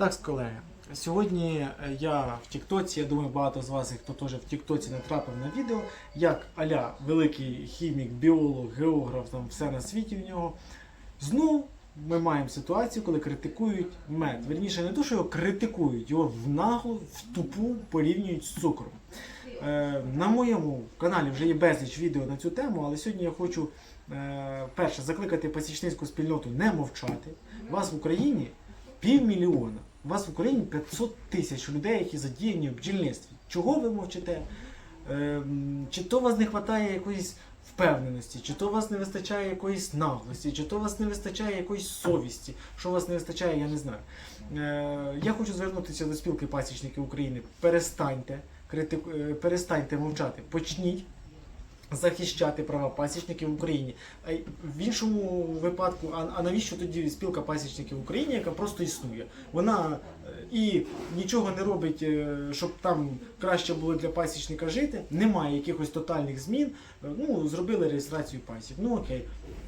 Так, колеги, сьогодні е, я в Тіктоці, я думаю, багато з вас, хто теж в Тіктоці натрапив на відео, як Аля, великий хімік, біолог, географ, там все на світі в нього. Знов ми маємо ситуацію, коли критикують мед. Верніше, не то, що його критикують, його в наглу, в тупу порівнюють з цукром. Е, на моєму каналі вже є безліч відео на цю тему, але сьогодні я хочу е, перше закликати пасічницьку спільноту не мовчати. Вас в Україні півмільйона. У вас в Україні 500 тисяч людей, які задіяні в бджільництві. Чого ви мовчите? Ем, Чи то вас не вистачає якоїсь впевненості, чи то вас не вистачає якоїсь наглості, чи то у вас не вистачає якоїсь совісті. Що вас не вистачає, я не знаю. Е, Я хочу звернутися до спілки пасічників України. Перестаньте критику, е, перестаньте мовчати. Почніть захищати права пасічників в Україні. А в іншому випадку, а, а навіщо тоді спілка пасічників в Україні, яка просто існує? Вона е, і нічого не робить, е, щоб там краще було для пасічника жити. Немає якихось тотальних змін. Е, Ну, зробили реєстрацію пасік. Ну окей,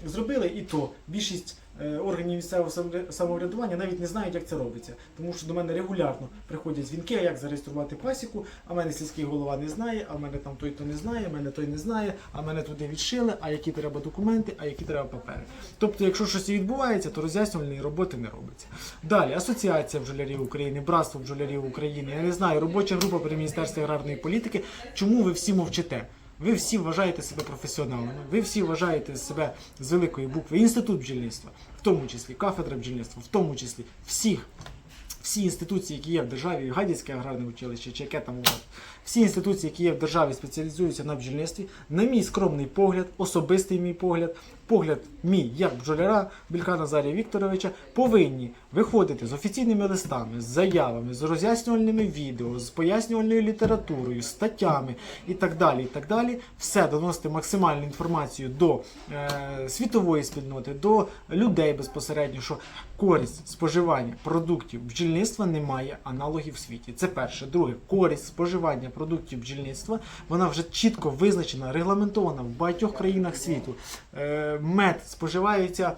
зробили і то. Більшість е, органів місцевого самоврядування навіть не знають, як це робиться. Тому що до мене регулярно приходять дзвінки, як зареєструвати пасіку, а мене сільський голова не знає, а мене там той то не знає, мене той не знає, а мене туди відшили, а які треба документи, а які треба папери. Тобто, якщо щось відбувається, то роз'яснювальної роботи не робиться. Далі, Асоціація бджолярів України, Братство бджолярів України, я не знаю, робоча група при Міністерстві аграрної політики. Чому ви всі мовчите? Ви всі вважаєте себе професіоналами, ви всі вважаєте себе з великої букви інститут бджільництва, в тому числі кафедра бджільництва, в тому числі всіх. Всі інституції, які є в державі, Гадяцьке аграрне училище, чи яке там у вас, всі інституції, які є в державі, спеціалізуються на бджільництві. На мій скромний погляд, особистий мій погляд, погляд мій як бджоляра Білька Назарія Вікторовича, повинні виходити з офіційними листами, з заявами, з роз'яснювальними відео, з пояснювальною літературою, статтями і так далі. і так далі. Все доносити максимальну інформацію до е, світової спільноти, до людей безпосередньо, що користь споживання продуктів бджільництва не має аналогів в світі. Це перше. Друге, користь споживання продуктів бджільництва вона вже чітко визначена, регламентована в багатьох країнах світу. Е, мед споживається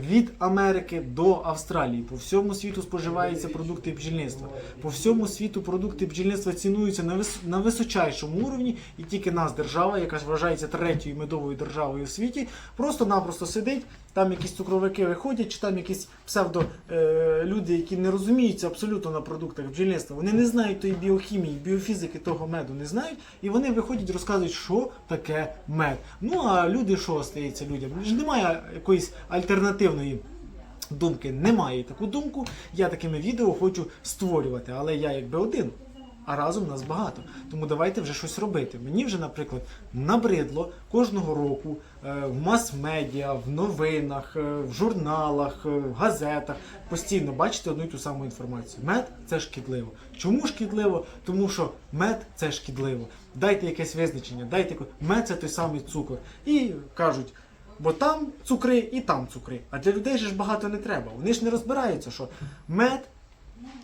від Америки до Австралії. По всьому світу споживаються продукти бджільництва. По всьому світу продукти бджільництва цінуються на, вис... на височайшому уровні, і тільки нас, держава, яка вважається третьою медовою державою в світі, просто-напросто сидить. Там якісь цукровики виходять, чи там якісь псевдо е, люди, які не розуміються абсолютно на продуктах бджільництва. Вони не знають тої біохімії, біофізики того меду не знають, і вони виходять, розказують, що таке мед. Ну а люди, що остається людям? Немає якоїсь альтернативної. Думки немає таку думку. Я такими відео хочу створювати, але я якби один, а разом нас багато. Тому давайте вже щось робити. Мені вже, наприклад, набридло кожного року е, в мас-медіа, в новинах, е, в журналах, е, в газетах постійно бачити одну і ту саму інформацію. Мед це шкідливо. Чому шкідливо? Тому що мед це шкідливо. Дайте якесь визначення, дайте мед це той самий цукор. І кажуть. Бо там цукри і там цукри. А для людей же ж багато не треба. Вони ж не розбираються, що мед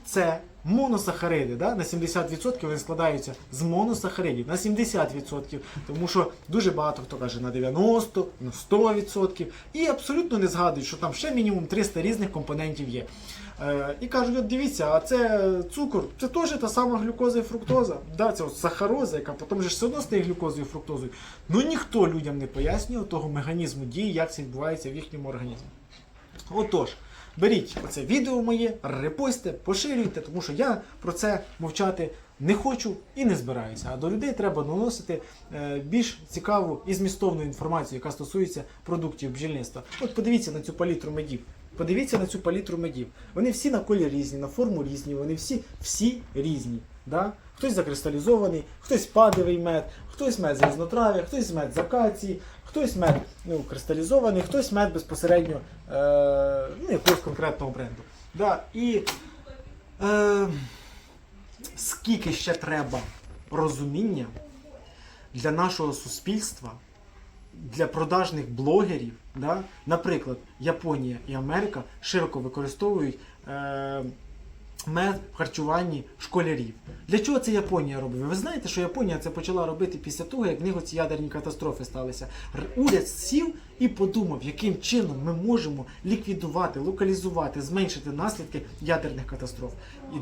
це моносахариди. Да? На 70% вони складаються з моносахаридів, на 70%. Тому що дуже багато хто каже на 90%, на 100%. І абсолютно не згадують, що там ще мінімум 300 різних компонентів є. Е, і кажуть, от дивіться, а це цукор, це теж та сама глюкоза і фруктоза. Да, це от сахароза, яка потім же все одно стає глюкозою і фруктозою. Ну ніхто людям не пояснює того механізму дії, як це відбувається в їхньому організмі. Отож, беріть оце відео моє, репостите, поширюйте, тому що я про це мовчати не хочу і не збираюся. А до людей треба доносити е, більш цікаву і змістовну інформацію, яка стосується продуктів бджільництва. От подивіться на цю палітру медів. Подивіться на цю палітру медів. Вони всі на колір різні, на форму різні, вони всі, всі різні. Да? Хтось закристалізований, хтось падовий мед, хтось мед з різнотрав'я, хтось мед з акації, хтось мед ну, кристалізований, хтось мед безпосередньо е, ну, якогось конкретного бренду. Да? І е, скільки ще треба розуміння для нашого суспільства, для продажних блогерів, да? наприклад, Японія і Америка широко використовують е, мед в харчуванні школярів. Для чого це Японія робить? Ви знаєте, що Японія це почала робити після того, як в них оці ядерні катастрофи сталися. Уряд сів і подумав, яким чином ми можемо ліквідувати, локалізувати, зменшити наслідки ядерних катастроф. І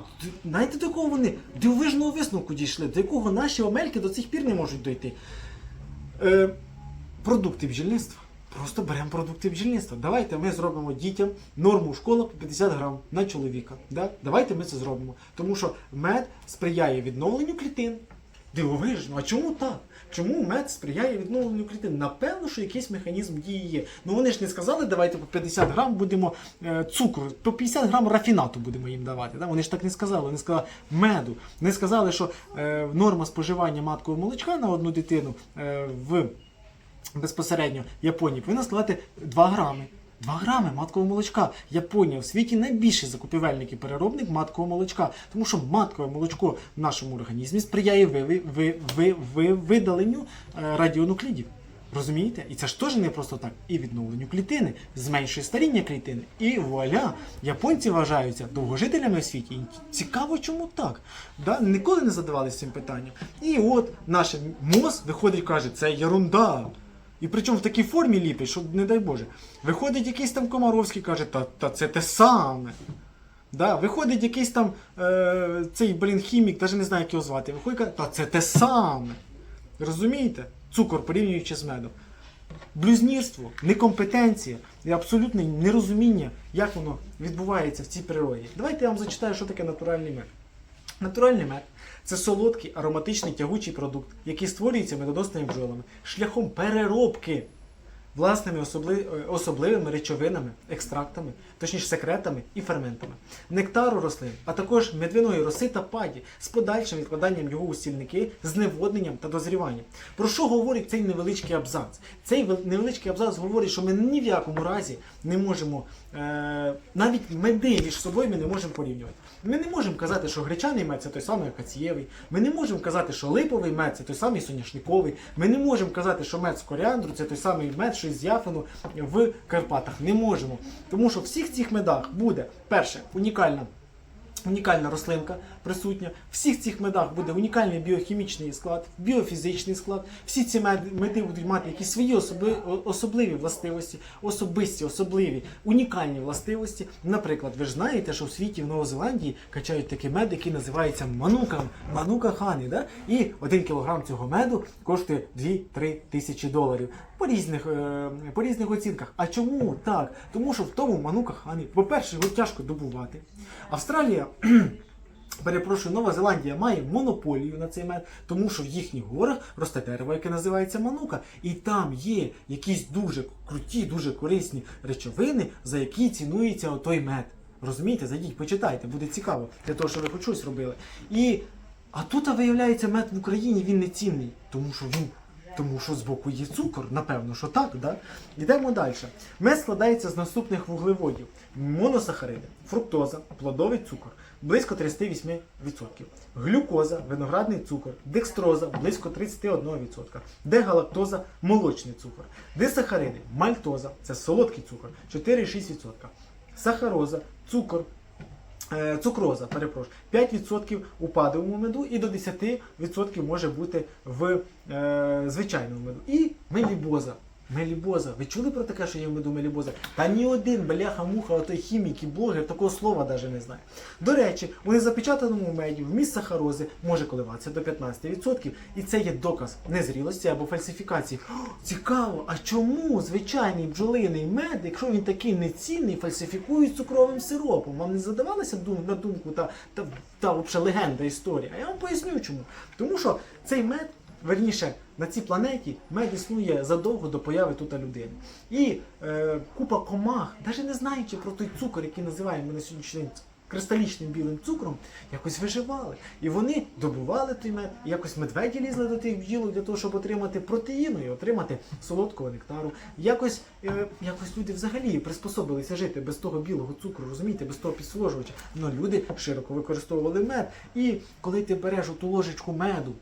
знаєте, до кого вони дивовижного висновку дійшли, до якого наші омельки до цих пір не можуть дойти. Е, продукти бджільництва. Просто беремо продукти бджільництва. Давайте ми зробимо дітям норму в школах по 50 грам на чоловіка. Да? Давайте ми це зробимо. Тому що мед сприяє відновленню клітин. Дивовижно, а чому так? Чому мед сприяє відновленню клітин? Напевно, що якийсь механізм дії є. Ну вони ж не сказали, давайте по 50 грам будемо е, цукру, по 50 грам рафінату будемо їм давати. Да? Вони ж так не сказали. Вони сказали меду. Вони сказали, що е, норма споживання маткового молочка на одну дитину е, в безпосередньо Японії повинна складати 2 грами. 2 грами маткового молочка. Японія в світі найбільший закупівельник і переробник маткового молочка, тому що маткове молочко в нашому організмі сприяє ви, ви, ви, ви, ви, видаленню е, радіонуклідів. Розумієте? І це ж теж не просто так. І відновленню клітини, зменшує старіння клітини. І вуаля, японці вважаються довгожителями в світі. І цікаво, чому так. Да? Ніколи не задавалися цим питанням. І от наш МОЗ виходить і каже, це ерунда. І причому в такій формі ліпить, що не дай Боже. Виходить якийсь там Комаровський каже, та, та це те саме. Да, виходить якийсь там е, цей блін хімік, навіть не знаю, як його звати. Виходить, каже, та це те саме. Розумієте? Цукор порівнюючи з медом. Блюзнірство, некомпетенція і абсолютне нерозуміння, як воно відбувається в цій природі. Давайте я вам зачитаю, що таке натуральний мед. Натуральний мед це солодкий ароматичний тягучий продукт, який створюється медоносними бджолами шляхом переробки власними особли- е, особливими речовинами, екстрактами, точніше секретами і ферментами, нектару рослин, а також медвяної роси та паді з подальшим відкладанням його у стільники, зневодненням та дозріванням. Про що говорить цей невеличкий абзац? Цей невеличкий абзац говорить, що ми ні в якому разі не можемо, е, навіть меди між собою ми не можемо порівнювати. Ми не можемо казати, що гречаний мед це той самий акацієвий. Ми не можемо казати, що липовий мед це той самий соняшниковий. Ми не можемо казати, що мед з коріандру це той самий мед, що із яфану в Карпатах. Не можемо. Тому що в всіх цих медах буде перше унікальна. Унікальна рослинка присутня. В всіх цих медах буде унікальний біохімічний склад, біофізичний склад. Всі ці мед- меди будуть мати якісь свої особи, особливі властивості, особисті, особливі, унікальні властивості. Наприклад, ви ж знаєте, що в світі в Новозеландії качають такий мед, який називається манука, манука хані. Да? І один кілограм цього меду коштує 2-3 тисячі доларів. По різних, е, по різних оцінках. А чому так? Тому що в тому манука хані, по-перше, його тяжко добувати. Австралія Перепрошую, Нова Зеландія має монополію на цей мед, тому що в їхніх горах росте дерево, яке називається манука, і там є якісь дуже круті, дуже корисні речовини, за які цінується отой мед. Розумієте, зайдіть, почитайте, буде цікаво для того, щоб ви хоч щось робили. І а тут виявляється мед в Україні він не цінний, тому що він. Тому що збоку є цукор, напевно, що так, да? Йдемо далі. Мед складається з наступних вуглеводів: моносахариди, фруктоза, плодовий цукор близько 38%, глюкоза, виноградний цукор, декстроза близько 31%, дегалактоза молочний цукор, дисахариди, мальтоза це солодкий цукор 4,6%, сахароза, цукор. Е, Цукроза, перепрошую, 5% у падовому меду і до 10% може бути в е, звичайному меду. І мелібоза. Мелібоза. Ви чули про таке, що є в мелібоза? Та ні один бляха-муха, отой хімік і блогер такого слова навіть не знає. До речі, у незапечатаному меді вміст сахарози може коливатися до 15%, і це є доказ незрілості або фальсифікації. О, цікаво, а чому звичайний бджолиний мед, якщо він такий нецінний, фальсифікують цукровим сиропом? Вам не задавалася на думку та, та, та, взагалі легенда історія? А я вам поясню чому. Тому що цей мед. Верніше, на цій планеті мед існує задовго до появи тут людини. І е, купа комах, навіть не знаючи про той цукор, який називаємо ми на сьогоднішній день кристалічним білим цукром, якось виживали. І вони добували той мед, і якось медведі лізли до тих бджілок для того, щоб отримати протеїну і отримати солодкого нектару. Якось, е, якось люди взагалі приспособилися жити без того білого цукру, розумієте, без того підсвожувача. Ну люди широко використовували мед. І коли ти береш ту ложечку меду,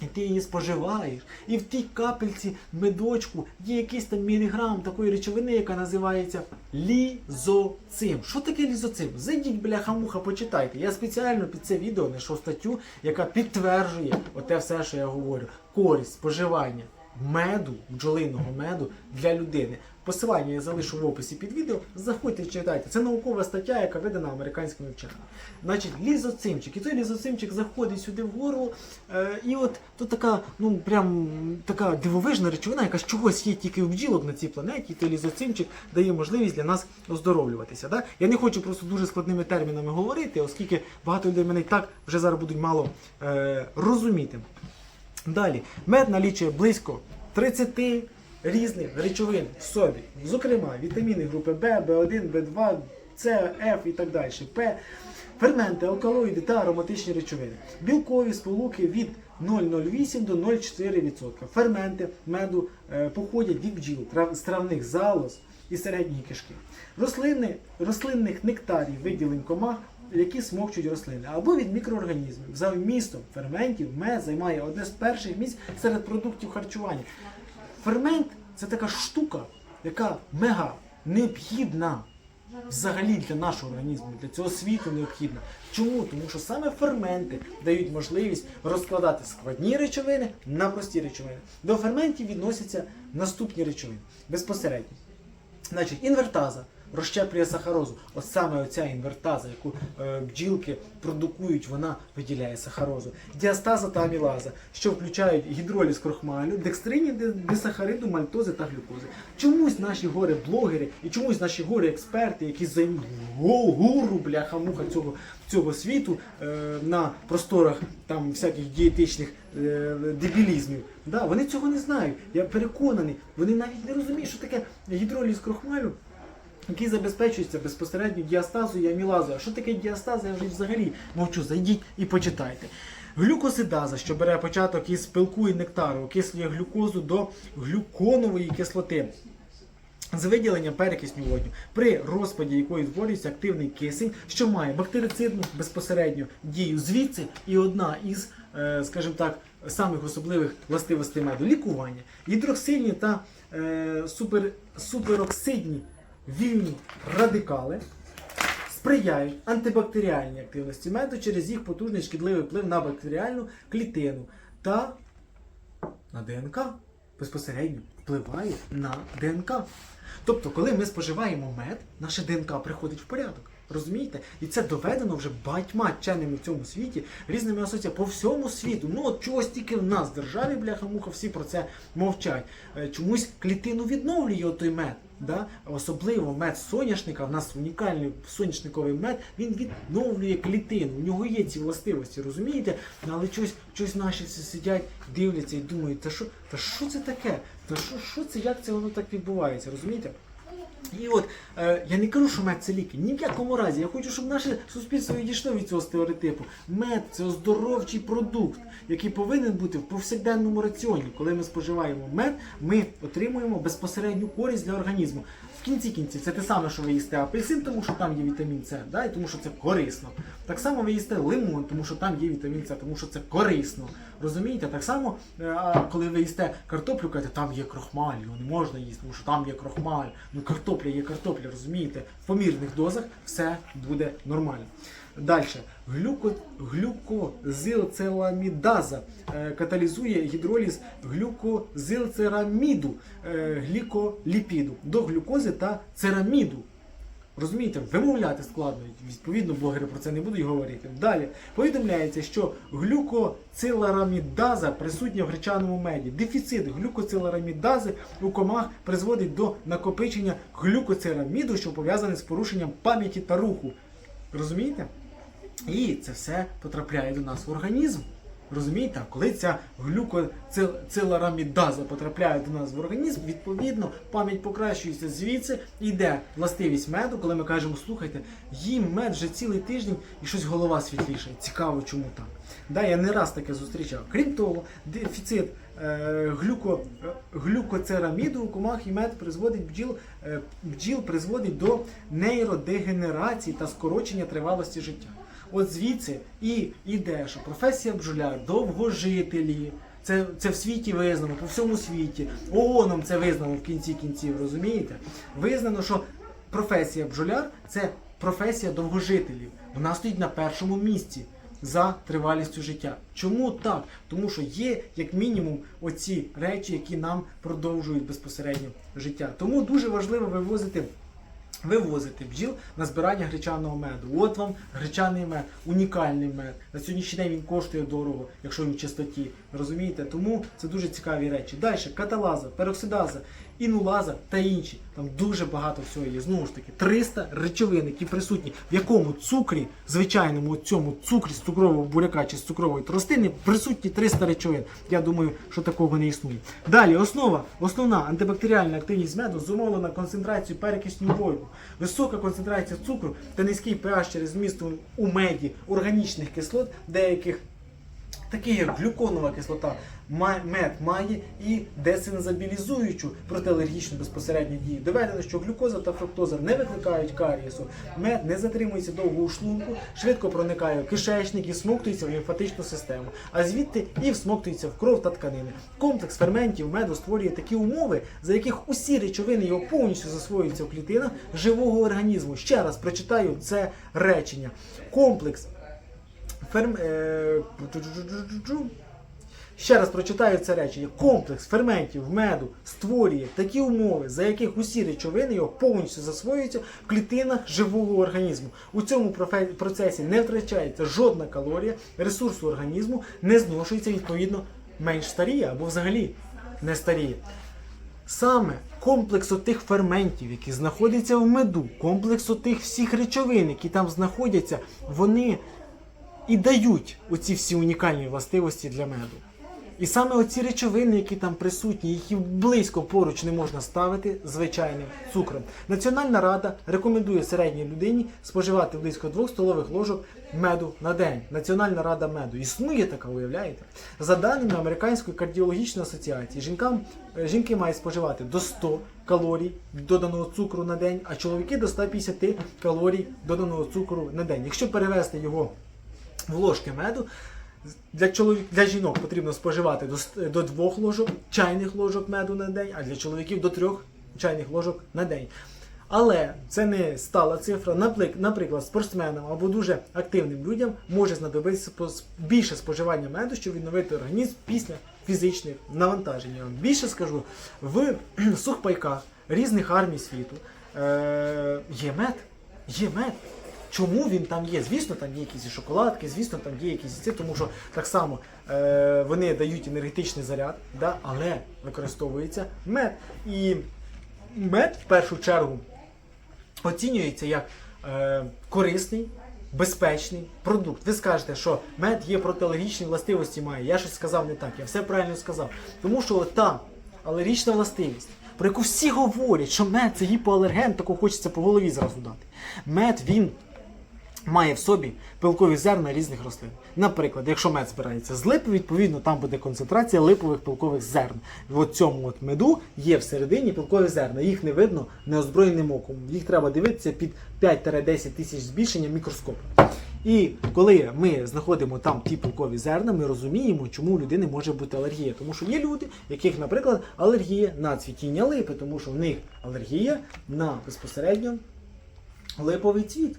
І ти її споживаєш, і в тій капельці медочку є якийсь там міліграм такої речовини, яка називається лізоцим. Що таке лізоцим? Зайдіть, бляха-муха, почитайте. Я спеціально під це відео знайшов статтю, яка підтверджує оте все, що я говорю. Користь споживання меду, бджолиного меду для людини. Посилання я залишу в описі під відео. Заходьте, читайте. Це наукова стаття, яка видана американськими вченими. Значить, лізоцимчик. І той лізоцимчик заходить сюди в горло. Е, і от тут така, ну прям така дивовижна речовина, яка з чогось є тільки у бджілок на цій планеті. І той лізоцимчик дає можливість для нас оздоровлюватися. Да? Я не хочу просто дуже складними термінами говорити, оскільки багато людей мене і так вже зараз будуть мало е, розуміти. Далі, мед налічує близько 30 різних речовин в собі, зокрема, вітаміни групи В, В1, В2, С, Ф і так далі, П, ферменти, алкалоїди та ароматичні речовини. Білкові сполуки від 0,08 до 0,4%. Ферменти меду е, походять від бджіл, трав- з травних залоз і середньої кишки. Рослини, рослинних нектарів виділень комах які смокчуть рослини, або від мікроорганізмів. За вмістом ферментів мед займає одне з перших місць серед продуктів харчування. Фермент це така штука, яка мега необхідна взагалі для нашого організму, для цього світу необхідна. Чому? Тому що саме ферменти дають можливість розкладати складні речовини на прості речовини. До ферментів відносяться наступні речовини безпосередньо. Значить, інвертаза розщеплює сахарозу. От саме оця інвертаза, яку е, бджілки продукують, вона виділяє сахарозу. Діастаза та амілаза, що включають гідроліз крохмалю, декстринні дисахариду, мальтози та глюкози. Чомусь наші горе-блогери і чомусь наші горе-експерти, які займуть гу- гуру, бляха-муха цього, цього світу е, на просторах там всяких дієтичних е, дебілізмів. Да, вони цього не знають. Я переконаний, вони навіть не розуміють, що таке гідроліз крохмалю який забезпечується безпосередньо діастазою і амілазою. А що таке діастаза, я вже взагалі мовчу, зайдіть і почитайте. Глюкосидаза, що бере початок із пилку і нектару, окислює глюкозу до глюконової кислоти. З виділення перекисню водню, при розпаді якої створюється активний кисень, що має бактерицидну безпосередньо дію звідси, і одна із, е, скажімо так, самих особливих властивостей меду лікування. Гідроксильні та е, супер, супероксидні вільні радикали сприяють антибактеріальній активності меду через їх потужний шкідливий вплив на бактеріальну клітину та на ДНК. Безпосередньо впливає на ДНК. Тобто, коли ми споживаємо мед, наша ДНК приходить в порядок. Розумієте? І це доведено вже багатьма вченими в цьому світі, різними асоціаціями по всьому світу. Ну от чогось тільки в нас в державі, бляха-муха, всі про це мовчать. Е, Чомусь клітину відновлює той мед. Да? Особливо мед соняшника, в нас унікальний соняшниковий мед, він відновлює клітину. У нього є ці властивості, розумієте? Але щось, щось наші сидять, дивляться і думають, та що, та що це таке? Та що, що це, як це воно так відбувається, розумієте? І от е, я не кажу, що мед це ліки. Ні в якому разі. Я хочу, щоб наше суспільство відійшло від цього стереотипу. Мед це оздоровчий продукт, який повинен бути в повсякденному раціоні. Коли ми споживаємо мед, ми отримуємо безпосередню користь для організму. В кінці кінці це те саме, що ви їсте апельсин, тому що там є вітамін С, да, і тому що це корисно. Так само ви їсте лимон, тому що там є вітамін С, тому що це корисно. Розумієте? Так само, е, коли ви їсте картоплю, кажете, там є крохмаль, його не можна їсти, тому що там є крохмаль. Ну картопля є картопля, розумієте? В помірних дозах все буде нормально. Далі. Глюко, глюкозилцеламідаза е, каталізує гідроліз глюкозилцераміду, е, гліколіпіду до глюкози та цераміду. Розумієте, вимовляти складно, відповідно, блогери про це не будуть говорити. Далі повідомляється, що глюкоциларамідаза присутня в гречаному меді. Дефіцит глюкоциларамідази у комах призводить до накопичення глюкоцераміду, що пов'язане з порушенням пам'яті та руху. Розумієте? І це все потрапляє до нас в організм. Розумієте, коли ця глюкоциларамідаза потрапляє до нас в організм, відповідно пам'ять покращується звідси, йде властивість меду, коли ми кажемо, слухайте, їм мед вже цілий тиждень і щось голова світліша. Цікаво, чому так. Да, я не раз таке зустрічав. Крім того, дефіцит е, глюко, е, глюкоцераміду у комах і мед призводить бджіл, е, бджіл призводить до нейродегенерації та скорочення тривалості життя. От звідси і йде, що професія бджоляр довгожителі. Це, це в світі визнано, по всьому світі. ООНом це визнано в кінці кінців, розумієте? Визнано, що професія бджоляр це професія довгожителів. Вона стоїть на першому місці за тривалістю життя. Чому так? Тому що є як мінімум оці речі, які нам продовжують безпосередньо життя. Тому дуже важливо вивозити. Вивозити бджіл на збирання гречаного меду. От вам гречаний мед, унікальний мед. На сьогоднішній день він коштує дорого, якщо він в чистоті. Розумієте? Тому це дуже цікаві речі. Далі каталаза, пероксидаза, інулаза та інші. Там дуже багато всього є. Знову ж таки, 300 речовин, які присутні, в якому цукрі, звичайному цьому цукрі з цукрового буряка чи з цукрової тростини, присутні 300 речовин. Я думаю, що такого не існує. Далі, основа, основна антибактеріальна активність меду зумовлена концентрацією перекисню бойку, висока концентрація цукру та низький pH через вмісту у меді органічних кислот, деяких таких як глюконова кислота, мед має і десензабілізуючу протиалергічну безпосередню дію. Доведено, що глюкоза та фруктоза не викликають карієсу, мед не затримується довго у шлунку, швидко проникає в кишечник і смоктується в лімфатичну систему, а звідти і всмоктується в кров та тканини. Комплекс ферментів меду створює такі умови, за яких усі речовини його повністю засвоюються в клітинах живого організму. Ще раз прочитаю це речення. Комплекс ферм... Ще раз прочитаю це речення. Комплекс ферментів меду створює такі умови, за яких усі речовини його повністю засвоюються в клітинах живого організму. У цьому процесі не втрачається жодна калорія, ресурсу організму не зношується, відповідно, менш старіє або взагалі не старіє. Саме комплекс тих ферментів, які знаходяться в меду, комплекс тих всіх речовин, які там знаходяться, вони і дають оці всі унікальні властивості для меду. І саме оці речовини, які там присутні, їх близько поруч не можна ставити звичайним цукром. Національна рада рекомендує середній людині споживати близько 2 столових ложок меду на день. Національна рада меду. Існує така, уявляєте? За даними Американської кардіологічної асоціації, жінкам, е, жінки мають споживати до 100 калорій доданого цукру на день, а чоловіки до 150 калорій доданого цукру на день. Якщо перевести його в ложки меду. Для чоловік для жінок потрібно споживати до, до двох ложок чайних ложок меду на день, а для чоловіків до трьох чайних ложок на день. Але це не стала цифра. Наприклад, спортсменам або дуже активним людям може знадобитися більше споживання меду, щоб відновити організм після фізичних навантажень. Я вам Більше скажу, в сухпайках різних армій світу е- є мед. Є мед. Чому він там є? Звісно, там є якісь шоколадки, звісно, там є якісь і це, тому що так само е, вони дають енергетичний заряд, да, але використовується мед. І мед в першу чергу оцінюється як е, корисний, безпечний продукт. Ви скажете, що мед є протиалергічні властивості має. Я щось сказав не так, я все правильно сказав. Тому що та алергічна властивість, про яку всі говорять, що мед це гіпоалерген, тако хочеться по голові зразу дати. Мед він має в собі пилкові зерна різних рослин. Наприклад, якщо мед збирається з липи, відповідно там буде концентрація липових пилкових зерн. В цьому от меду є всередині пилкові зерна. Їх не видно неозброєним оком. Їх треба дивитися під 5-10 тисяч збільшення мікроскопу. І коли ми знаходимо там ті пилкові зерна, ми розуміємо, чому у людини може бути алергія. Тому що є люди, яких, наприклад, алергія на цвітіння липи, тому що в них алергія на безпосередньо липовий цвіт.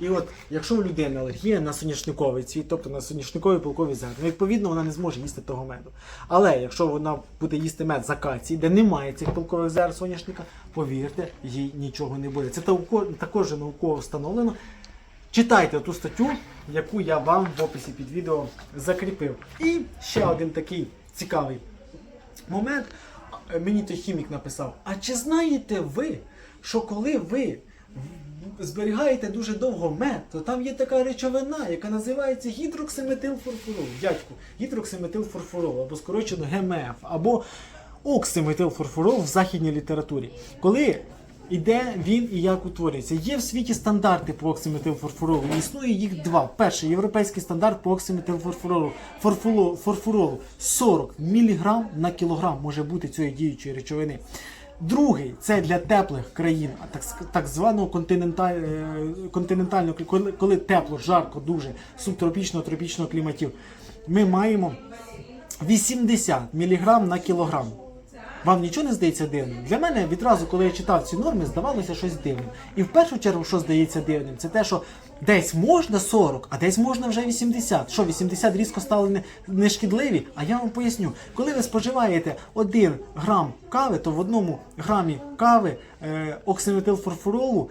І от, якщо у людини алергія на соняшниковий цвіт, тобто на соняшникові пилкові зерна, відповідно вона не зможе їсти того меду. Але якщо вона буде їсти мед з акації, де немає цих пилкових зерн соняшника, повірте, їй нічого не буде. Це також науково встановлено. Читайте ту статтю, яку я вам в описі під відео закріпив. І ще один такий цікавий момент. Мені той хімік написав: А чи знаєте ви, що коли ви зберігаєте дуже довго мед, то там є така речовина, яка називається гідроксиметилфорфурол. Дядьку, гідроксиметилфорфурол, або скорочено ГМФ, або оксиметилфорфурол в західній літературі. Коли Іде він і як утворюється. Є в світі стандарти по оксиметилфорфуролу. Існує їх два. Перший європейський стандарт по оксиметилфорфуролу форфуролу 40 мг на кілограм може бути цієї діючої речовини. Другий це для теплих країн, так, так званого континенталь, е, континентального, коли, коли тепло, жарко, дуже субтропічного, тропічного кліматів. Ми маємо 80 мг на кілограм. Вам нічого не здається дивним? Для мене відразу, коли я читав ці норми, здавалося щось дивним. І в першу чергу, що здається дивним, це те, що десь можна 40, а десь можна вже 80. Що 80 різко стали не, не? А я вам поясню, коли ви споживаєте 1 грам кави, то в одному грамі кави е, оксиметилфорфуролу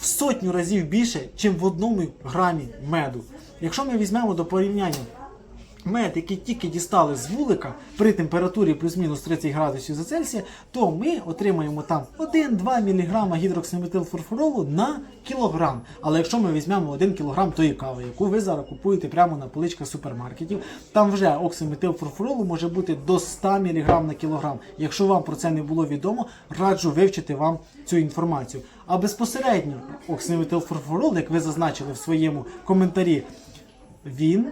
в сотню разів більше, ніж в одному грамі меду. Якщо ми візьмемо до порівняння мед, який тільки дістали з вулика при температурі плюс-мінус 30 градусів за Цельсія, то ми отримаємо там 1-2 мг гідроксиметилфорфуролу на кілограм. Але якщо ми візьмемо 1 кг тої кави, яку ви зараз купуєте прямо на поличках супермаркетів, там вже оксиметилфорфуролу може бути до 100 мг на кілограм. Якщо вам про це не було відомо, раджу вивчити вам цю інформацію. А безпосередньо оксиметилфорфурол, як ви зазначили в своєму коментарі, він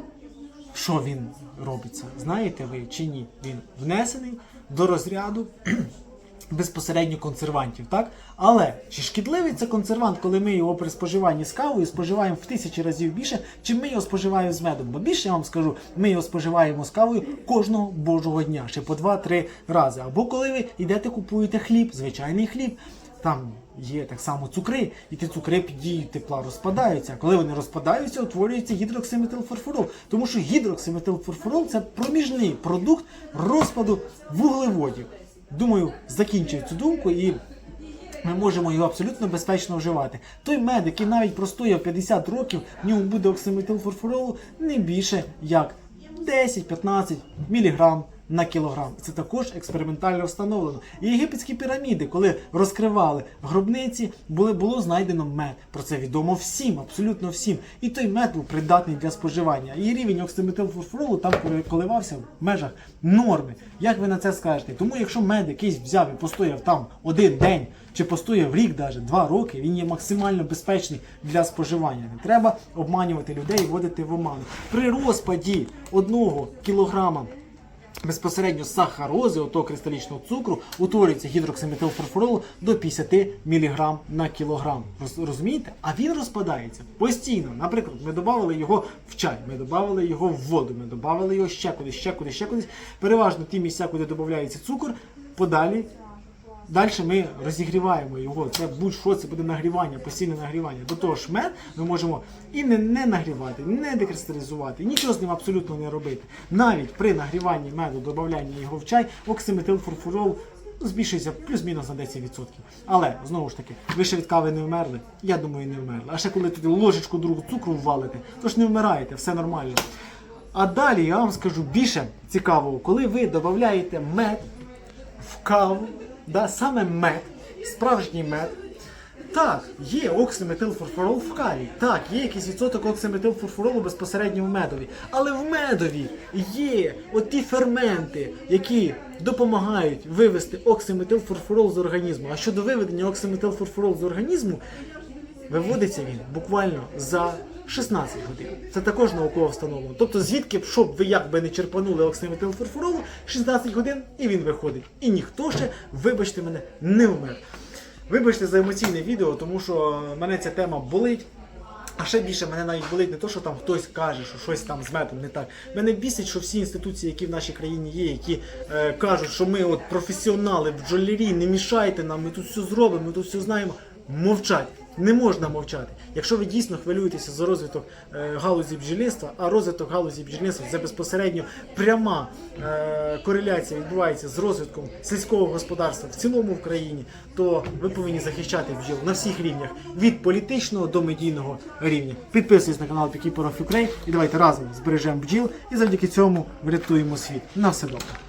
що він робиться? Знаєте ви чи ні? Він внесений до розряду безпосередньо консервантів, так? Але чи шкідливий це консервант, коли ми його при споживанні з кавою споживаємо в тисячі разів більше, чим ми його споживаємо з медом? Бо більше я вам скажу, ми його споживаємо з кавою кожного божого дня, ще по 2-3 рази. Або коли ви йдете купуєте хліб, звичайний хліб. Там є так само цукри, і ті цукри під дією тепла розпадаються. А коли вони розпадаються, утворюється гідроксиметилфорфурол. Тому що гідроксиметилфорфурол це проміжний продукт розпаду вуглеводів. Думаю, закінчую цю думку і ми можемо його абсолютно безпечно вживати. Той мед, який навіть простояв 50 років, в ньому буде оксиметилфорфуролу не більше як 10-15 мг на кілограм. Це також експериментально встановлено. І єгипетські піраміди, коли розкривали гробниці, були, було знайдено мед. Про це відомо всім, абсолютно всім. І той мед був придатний для споживання. І рівень оксиметилфорфуролу там коливався в межах норми. Як ви на це скажете? Тому якщо мед якийсь взяв і постояв там один день, чи постояв рік, навіть два роки, він є максимально безпечний для споживання. Не треба обманювати людей і вводити в оману. При розпаді одного кілограма безпосередньо сахарози, отого кристалічного цукру, утворюється гідроксиметилфорфурол до 50 мг на кілограм. Роз- Розумієте? А він розпадається постійно. Наприклад, ми додали його в чай, ми додавали його в воду, ми додавали його ще кудись, ще кудись, ще кудись. Переважно ті місця, куди додається цукор, подалі Далі ми розігріваємо його. Це будь-що це буде нагрівання, постійне нагрівання. До того ж, мед ми можемо і не, не нагрівати, не декристалізувати, нічого з ним абсолютно не робити. Навіть при нагріванні меду, додаванні його в чай, оксиметилфорфурол збільшується плюс-мінус на 10%. Але знову ж таки, ви ще від кави не вмерли? Я думаю, не вмерли. А ще коли туди ложечку другу цукру ввалите, то ж не вмираєте, все нормально. А далі я вам скажу більше цікавого, коли ви додаєте мед в каву, да, саме мед, справжній мед. Так, є оксиметилфорфурол в каві. Так, є якийсь відсоток оксиметилфорфуролу безпосередньо в медові. Але в медові є от ті ферменти, які допомагають вивести оксиметилфорфурол з організму. А щодо виведення оксиметилфорфурол з організму, виводиться він буквально за 16 годин. Це також науково встановлено. Тобто, звідки б щоб ви як би не черпанули оксиметилфорфуролу, 16 годин і він виходить. І ніхто ще, вибачте мене, не вмер. Вибачте за емоційне відео, тому що мене ця тема болить. А ще більше мене навіть болить не то, що там хтось каже, що щось там з медом не так. Мене бісить, що всі інституції, які в нашій країні є, які е, кажуть, що ми от професіонали, бджолярі, не мішайте нам, ми тут все зробимо, ми тут все знаємо. Мовчать. Не можна мовчати. Якщо ви дійсно хвилюєтеся за розвиток е, галузі бджільництва, а розвиток галузі бджільництва це безпосередньо пряма е, кореляція відбувається з розвитком сільського господарства в цілому в країні, то ви повинні захищати бджіл на всіх рівнях від політичного до медійного рівня. Підписуйтесь на канал of Ukraine і давайте разом збережемо бджіл і завдяки цьому врятуємо світ. На все добре.